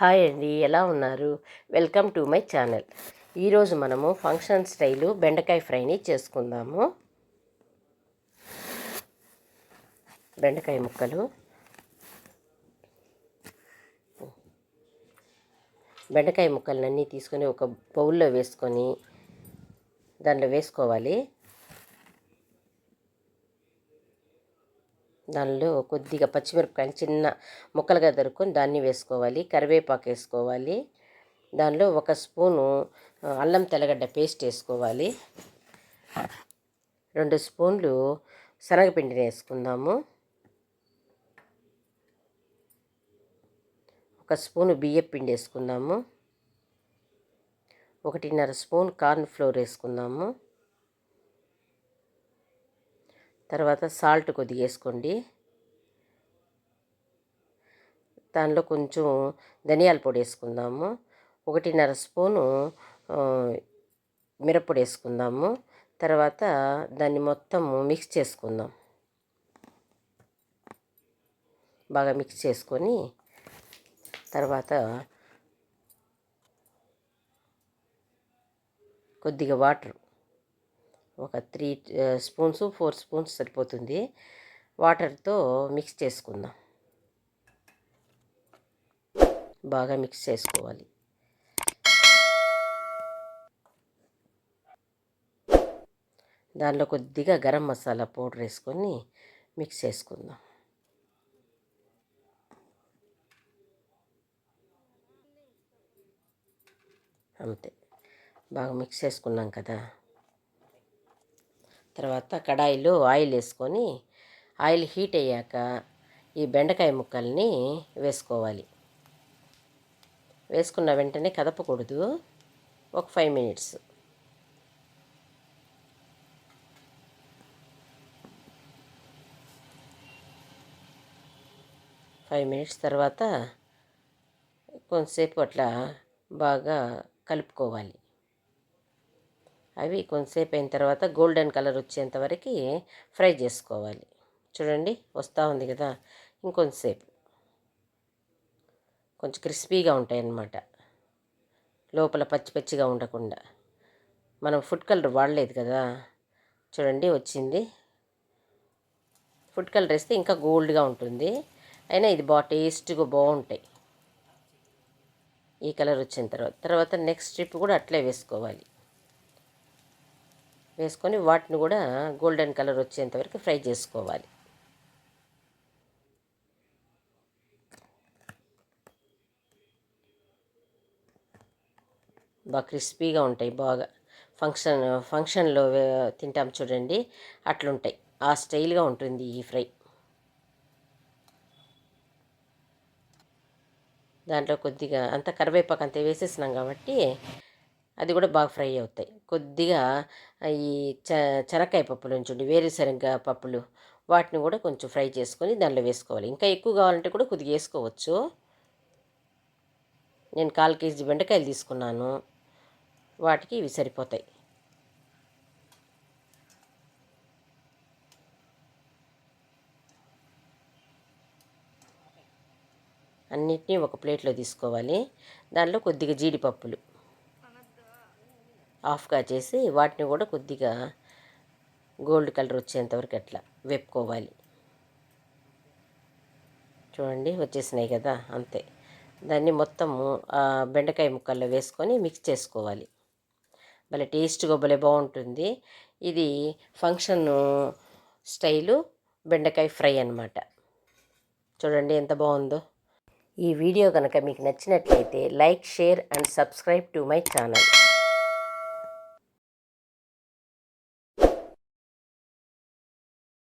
Hi అండి ఎలా ఉన్నారు? Welcome to my channel. ఈరోజు మనము ఫంక్షన్ స్టైలు బెండకాయ ఫ్రైని చేసుకుందాము. బెండకాయ ముక్కలు. బెండకాయ ముక్కలన్నీ తీసుకొని ఒక బౌల్లో వేసుకొని దాంట్లో వేసుకోవాలి. దానిలో కొద్దిగా పచ్చిమిరపకాయలు చిన్న ముక్కలుగా దొరుకుని దాన్ని వేసుకోవాలి కరివేపాకు వేసుకోవాలి. దానిలో ఒక స్పూను అల్లం తెల్లగడ్డ పేస్ట్ వేసుకోవాలి. రెండు స్పూన్లు శనగపిండిని వేసుకుందాము. ఒక స్పూను బియ్యం పిండి వేసుకుందాము. ఒకటిన్నర స్పూన్ కార్న్ ఫ్లోర్ వేసుకుందాము. తర్వాత సాల్ట్ కొద్దిగా వేసుకోండి. దానిలో కొంచెం ధనియాల పొడి వేసుకుందాము. ఒకటిన్నర స్పూను మిరప్పొడి వేసుకుందాము. తర్వాత దాన్ని మొత్తం మిక్స్ చేసుకుందాం. బాగా మిక్స్ చేసుకొని తర్వాత కొద్దిగా వాటర్ ఒక త్రీ స్పూన్స్ ఫోర్ స్పూన్స్ సరిపోతుంది. వాటర్తో మిక్స్ చేసుకుందాం. బాగా మిక్స్ చేసుకోవాలి. దానిలో కొద్దిగా గరం మసాలా పౌడర్ వేసుకొని మిక్స్ చేసుకుందాం. అంతే. బాగా మిక్స్ చేసుకున్నాం కదా. తర్వాత కడాయిలో ఆయిల్ వేసుకొని ఆయిల్ హీట్ అయ్యాక ఈ బెండకాయ ముక్కల్ని వేసుకోవాలి. వేసుకున్న వెంటనే కదపకూడదు. ఒక ఫైవ్ మినిట్స్. ఫైవ్ మినిట్స్ తర్వాత కొంతసేపు అట్లా బాగా కలుపుకోవాలి. అవి కొంతసేపు అయిన తర్వాత గోల్డెన్ కలర్ వచ్చేంత వరకు ఫ్రై చేసుకోవాలి. చూడండి వస్తూ ఉంది కదా. ఇంకొంతసేపు. కొంచెం క్రిస్పీగా ఉంటాయి అన్నమాట లోపల పచ్చి పచ్చిగా ఉండకుండా. మనం ఫుడ్ కలర్ వాడలేదు కదా. చూడండి వచ్చింది. ఫుడ్ కలర్ వేస్తే ఇంకా గోల్డ్గా ఉంటుంది. అయినా ఇది బాగా టేస్ట్గా బాగుంటాయి. ఈ కలర్ వచ్చిన తర్వాత తర్వాత నెక్స్ట్ స్ట్రిప్ కూడా అట్లే వేసుకోవాలి. వేసుకొని వాటిని కూడా గోల్డెన్ కలర్ వచ్చేంతవరకు ఫ్రై చేసుకోవాలి. బాగా క్రిస్పీగా ఉంటాయి బాగా ఫంక్షన్ ఫంక్షన్లో తింటాం చూడండి అట్లుంటాయి. ఆ స్టైల్గా ఉంటుంది ఈ ఫ్రై. దాంట్లో కొద్దిగా అంత కరివేపాకు అంతే వేసేసినాం కాబట్టి అది కూడా బాగా ఫ్రై అవుతాయి. కొద్దిగా ఈ చ చెనక్కాయ పప్పులు ఉంచండి వేరుశనగ పప్పులు వాటిని కూడా కొంచెం ఫ్రై చేసుకొని దానిలో వేసుకోవాలి. ఇంకా ఎక్కువ కావాలంటే కూడా కొద్దిగా వేసుకోవచ్చు. నేను కాల్ కేజీ బెండకాయలు తీసుకున్నాను. వాటికి ఇవి సరిపోతాయి. అన్నిటినీ ఒక ప్లేట్లో తీసుకోవాలి. దానిలో కొద్దిగా జీడిపప్పులు. ఆఫ్గా చేసి వాటిని కూడా కొద్దిగా గోల్డ్ కలర్ వచ్చేంతవరకు అట్లా వేపుకోవాలి. చూడండి వచ్చేసినాయి కదా అంతే. దాన్ని మొత్తము బెండకాయ ముక్కల్లో వేసుకొని మిక్స్ చేసుకోవాలి. భలే టేస్ట్గా భలే బాగుంటుంది. ఇది ఫంక్షన్ స్టైలు బెండకాయ ఫ్రై అన్నమాట. చూడండి ఎంత బాగుందో. ఈ వీడియో కనుక మీకు నచ్చినట్లయితే like share and subscribe to my channel.